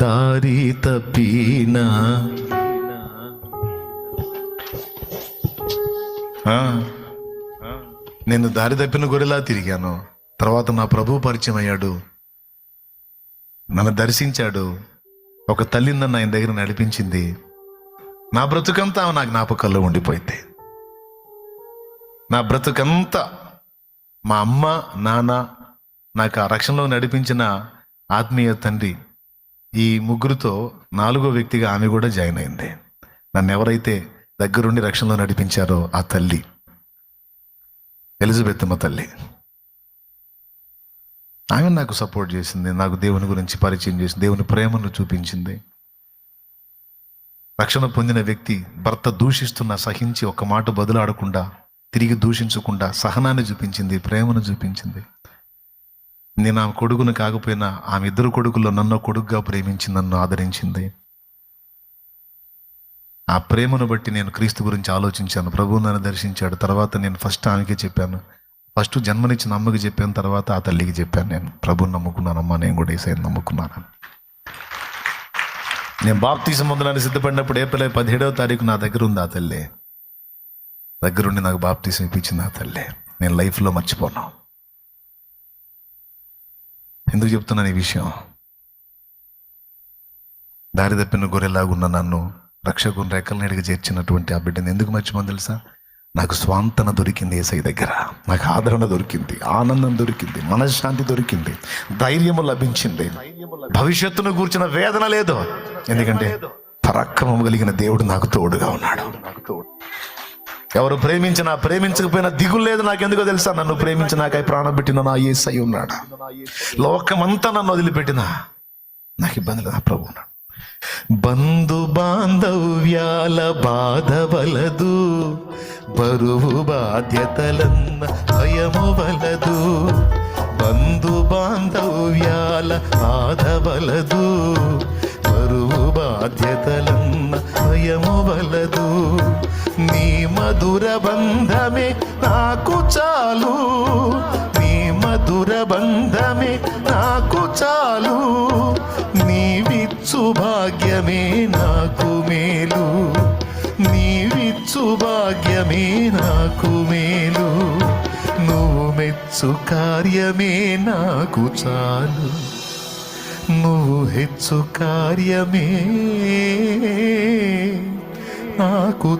దారి తప్పినా. నేను దారి తప్పిన గొర్రెలా తిరిగాను. తర్వాత నా ప్రభు పరిచయం అయ్యాడు నన్ను దర్శించాడు. ఒక తల్లి నన్ను ఆయన దగ్గర నడిపించింది. నా బ్రతుకంతా ఆమె నా జ్ఞాపకాల్లో ఉండిపోయింది. నా బ్రతుకంతా మా అమ్మ నాన్న నాకు ఆ రక్షణలో నడిపించిన ఆత్మీయ తండ్రి ఈ ముగ్గురుతో నాలుగో వ్యక్తిగా ఆమె కూడా జాయిన్ అయింది. నన్ను ఎవరైతే దగ్గరుండి రక్షణలో నడిపించారో ఆ తల్లి. ఎలిజబెత్తమ్మ తల్లి. ఆమె నాకు సపోర్ట్ చేసింది నాకు దేవుని గురించి పరిచయం చేసింది దేవుని ప్రేమను చూపించింది. రక్షణ పొందిన వ్యక్తి భర్త దూషిస్తున్న సహించి ఒక మాట బదులాడకుండా తిరిగి దూషించకుండా సహనాన్ని చూపించింది ప్రేమను చూపించింది. నేను ఆమె కొడుకును కాకపోయినా ఆమె ఇద్దరు కొడుకుల్లో నన్ను కొడుకుగా ప్రేమించి నన్ను ఆదరించింది. ఆ ప్రేమను బట్టి నేను క్రీస్తు గురించి ఆలోచించాను. ప్రభువు నన్ను దర్శించాడు. తర్వాత నేను ఫస్ట్ ఆమెకే చెప్పాను. ఫస్ట్ జన్మనిచ్చిన అమ్మకి చెప్పాను. తర్వాత ఆ తల్లికి చెప్పాను. నేను ప్రభుని నమ్ముకున్నాను అమ్మ నేను కూడా ఈసారి నమ్ముకున్నాను నేను బాప్తీసం పొందడానికి సిద్ధపడినప్పుడు ఏప్రిల్ పదిహేడవ తారీఖు నా దగ్గర ఉంది ఆ తల్లి. దగ్గరుండి నాకు బాప్తీసం ఇప్పించింది ఆ తల్లి. నేను లైఫ్లో మర్చిపోను. ఎందుకు చెప్తున్నాను ఈ విషయం? దారి తప్పిన గొర్రెలాగున్న నన్ను రక్షకుని రెక్కల చేర్చినటువంటి ఆ బిడ్డని ఎందుకు మర్చిపోను తెలుసా? నాకు స్వాంతన దొరికింది ఏసై దగ్గర. నాకు ఆదరణ దొరికింది ఆనందం దొరికింది మనశ్శాంతి దొరికింది ధైర్యము లభించింది. భవిష్యత్తును కూర్చిన వేదన లేదు. ఎందుకంటే పరాక్రమం కలిగిన దేవుడు నాకు తోడుగా ఉన్నాడు. నాకు తోడు ఎవరు ప్రేమించినా ప్రేమించకపోయినా దిగులు లేదు. నాకెందుకో తెలుసా? నన్ను ప్రేమించినాకై ప్రాణం పెట్టిన నా ఏసై ఉన్నాడు. లోకమంతా నన్ను వదిలిపెట్టిన నాకు ఇబ్బంది లేదు. ఆ ప్రభు ఉన్నాడు. బంధు బాంధవ్యాల బాధ వలదు. బరువు బాధ్యతలన్న భయము వలదు. బంధు బాంధవ్యాల బాధ వలదు. బరువు బాధ్యతలన్న భయము వలదు. నీ మధుర బంధమే నాకు చాలు. నీ మధుర బంధమే నాకు చాలు. నీవిచ్చు భాగ్యమే నాకు మేలు. నీవిచ్చు భాగ్యమే నాకు మేలు. నువ్వు మెచ్చు కార్యమే నాకు చాలు. నువ్వు హెచ్చు కార్యమే నాకు